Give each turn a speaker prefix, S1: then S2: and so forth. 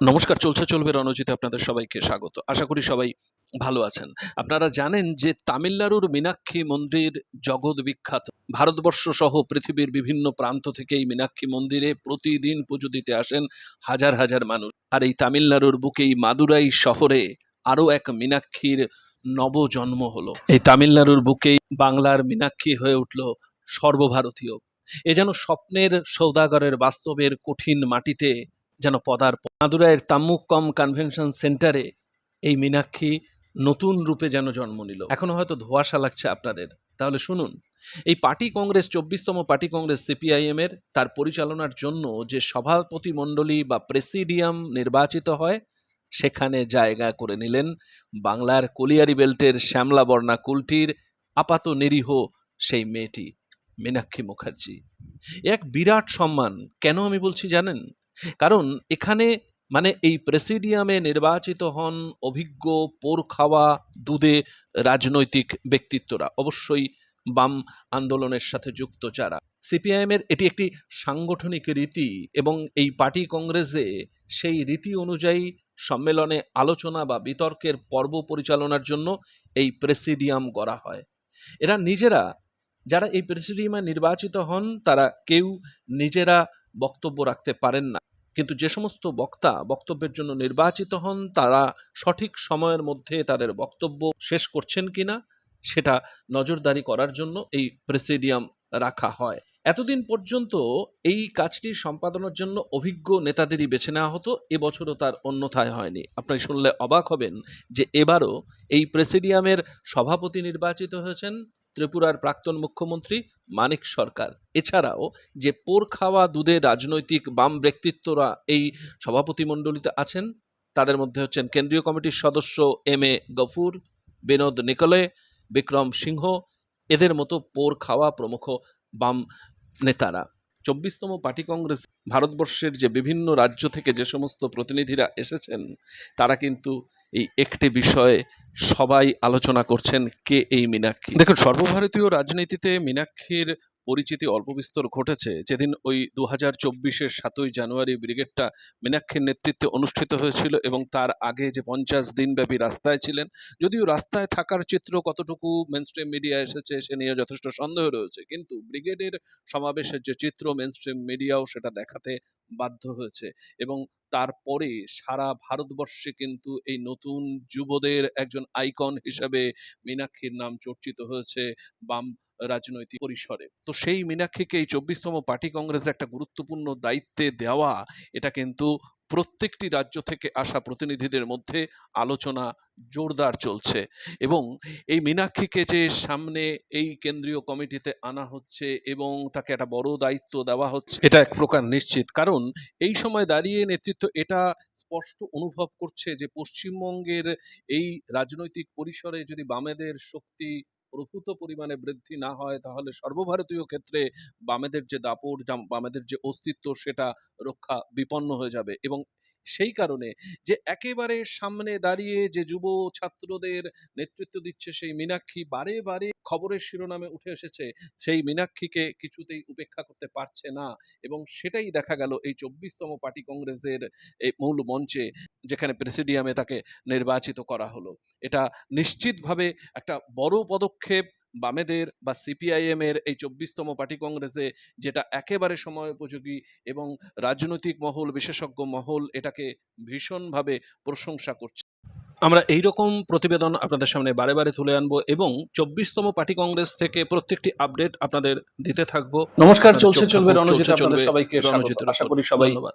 S1: নমস্কার, চলছে, চলবে রণজিতে আপনাদের সবাইকে স্বাগত। আশা করি সবাই ভালো আছেন। আপনারা জানেন যে তামিলনাড়ুর মীনাক্ষী মন্দির জগৎ বিখ্যাত। ভারতবর্ষ সহ পৃথিবীর বিভিন্ন প্রান্ত থেকে এই মীনাক্ষী মন্দিরে প্রতিদিন পুজো দিতে আসেন হাজার হাজার মানুষ। আর এই তামিলনাড়ুর বুকেই মাদুরাই শহরে আরও এক মীনাক্ষীর নবজন্ম হলো। এই তামিলনাড়ুর বুকেই বাংলার মীনাক্ষী হয়ে উঠল সর্বভারতীয়। এ যেন স্বপ্নের সৌদাগরের বাস্তবের কঠিন মাটিতে যেন পদার্পণ। মাদুরাইয়ের তাম্মুকম কনভেনশন সেন্টারে এই মীনাক্ষী নতুন রূপে যেন জন্ম নিল। এখনও হয়তো ধোঁয়াশা লাগছে আপনাদের। তাহলে শুনুন, এই পার্টি কংগ্রেস, চব্বিশতম পার্টি কংগ্রেস সিপিআইএম এর তার পরিচালনার জন্য যে সভাপতি মণ্ডলী বা প্রেসিডিয়াম নির্বাচিত হয়, সেখানে জায়গা করে নিলেন বাংলার কলিয়ারি বেল্টের শ্যামলা বর্ণা কুলটির আপাত নিরীহ সেই মেয়েটি, মীনাক্ষী মুখার্জি। এক বিরাট সম্মান, কেন আমি বলছি জানেন? কারণ এখানে মানে এই প্রেসিডিয়ামে নির্বাচিত হন অভিজ্ঞ পোর খাওয়া দুধে রাজনৈতিক ব্যক্তিত্বরা। অবশ্যই বাম আন্দোলনের সাথে যুক্ত যারা। সিপিআইএম এর এটি একটি সাংগঠনিক রীতি এবং এই পার্টি কংগ্রেসে সেই রীতি অনুযায়ী সম্মেলনে আলোচনা বা বিতর্কের পর্ব পরিচালনার জন্য এই প্রেসিডিয়াম করা হয়। এরা নিজেরা, যারা এই প্রেসিডিয়ামে নির্বাচিত হন, তারা কেউ নিজেরা বক্তব্য রাখতে পারেন না। কিন্তু যে সমস্ত বক্তা বক্তব্যের জন্য নির্বাচিত হন, তারা সঠিক সময়ের মধ্যে তাদের বক্তব্য শেষ করছেন কিনা, সেটা নজরদারি করার জন্য এই প্রেসিডিয়াম রাখা হয়। এতদিন পর্যন্ত এই কাজটি সম্পাদনের জন্য অভিজ্ঞ নেতাদেরই বেছে নেওয়া হতো এবছরও তার অন্যথায় হয়নি। আপনি শুনলে অবাক হবেন যে এবারও এই প্রেসিডিয়ামের সভাপতি নির্বাচিত হয়েছেন। ত্রিপুরার প্রাক্তন মুখ্যমন্ত্রী মানিক সরকার। এছাড়াও যে পোর খাওয়া দুধে রাজনৈতিক বাম ব্যক্তিত্বরা এই সভাপতি মণ্ডলীতে আছেন, তাদের মধ্যে হচ্ছেন কেন্দ্রীয় কমিটির সদস্য এম এ গফুর, বিনোদ নিকলে, বিক্রম সিংহ, এদের মতো পোর খাওয়া প্রমুখ বাম নেতারা। চব্বিশতম পার্টি কংগ্রেস ভারতবর্ষের যে বিভিন্ন রাজ্য থেকে যে সমস্ত প্রতিনিধিরা এসেছেন, তারা কিন্তু এই একটি বিষয়ে সবাই আলোচনা করছেন কে এই মীনাক্ষী? দেখুন, সর্বভারতীয় রাজনীতিতে মীনাক্ষীর পরিচিতি অল্প বিস্তর ঘটেছে। যেদিন ওই দু হাজার চব্বিশের সাতই জানুয়ারি ব্রিগেডটা মীনাক্ষীর নেতৃত্বে অনুষ্ঠিত হয়েছিল এবং তার আগে যে পঞ্চাশ দিনব্যাপী রাস্তায় ছিলেন, যদিও রাস্তায় থাকার চিত্র কতটুকু মেনস্ট্রিম মিডিয়া এসেছে সে নিয়ে যথেষ্ট সন্দেহ রয়েছে। কিন্তু ব্রিগেডের সমাবেশের যে চিত্র মেনস্ট্রিম মিডিয়াও সেটা দেখাতে বাধ্য হয়েছে এবং তারপরে সারা ভারতবর্ষে কিন্তু এই নতুন যুবদের একজন আইকন হিসেবে মীনাক্ষীর নাম চর্চিত হয়েছে। বাম রাজনৈতিক পরিসরে। তো সেই মীনাক্ষীকে এই চব্বিশতম পার্টি কংগ্রেসের একটা গুরুত্বপূর্ণ দায়িত্বে দেওয়া, এটা কিন্তু প্রত্যেকটি রাজ্য থেকে আসা প্রতিনিধিদের মধ্যে আলোচনা জোরদার চলছে। এবং এই মীনাক্ষীকে যে সামনে এই কেন্দ্রীয় কমিটিতে আনা হচ্ছে এবং তাকে একটা বড় দায়িত্ব দেওয়া হচ্ছে, এটা এক প্রকার নিশ্চিত। কারণ এই সময় দাঁড়িয়ে নেতৃত্ব এটা স্পষ্ট অনুভব করছে যে পশ্চিমবঙ্গের এই রাজনৈতিক পরিসরে যদি বামেদের শক্তি প্রভূত পরিমাণে বৃদ্ধি না হয়, তাহলে সর্বভারতীয় ক্ষেত্রে বামেদের যে দাপট, বামেদের যে অস্তিত্ব, সেটা রক্ষা বিপন্ন হয়ে যাবে এবং সেই কারণে যে একেবারে সামনে দাঁড়িয়ে যে যুব ছাত্রদের নেতৃত্ব দিচ্ছে সেই মীনাক্ষী বারে বারে খবরের শিরোনামে উঠে এসেছে, সেই মীনাক্ষীকে কিছুতেই উপেক্ষা করতে পারছে না এবং সেটাই দেখা গেল এই চব্বিশতম পার্টি কংগ্রেসের এই মূল মঞ্চে যেখানে প্রেসিডিয়ামে তাকে নির্বাচিত করা হলো। এটা নিশ্চিতভাবে একটা বড় পদক্ষেপ বামেদের বা সিপিআইএম এর এই চব্বিশতম পার্টি কংগ্রেসে যেটা একেবারে সময় উপযোগী এবং রাজনৈতিক মহল বিশেষজ্ঞ মহল এটাকে ভীষণভাবে প্রশংসা করছে। আমরা এই রকম প্রতিবেদন আপনাদের সামনে বারে বারে তুলে আনব এবং চব্বিশতম পার্টি কংগ্রেস থেকে প্রত্যেকটি আপডেট আপনাদের দিতে থাকব।
S2: নমস্কার চলছে চলবে রণজিৎ আপনাদের
S1: চলবে।
S2: সবাইকে। আশা করি সবাই
S1: ধন্যবাদ।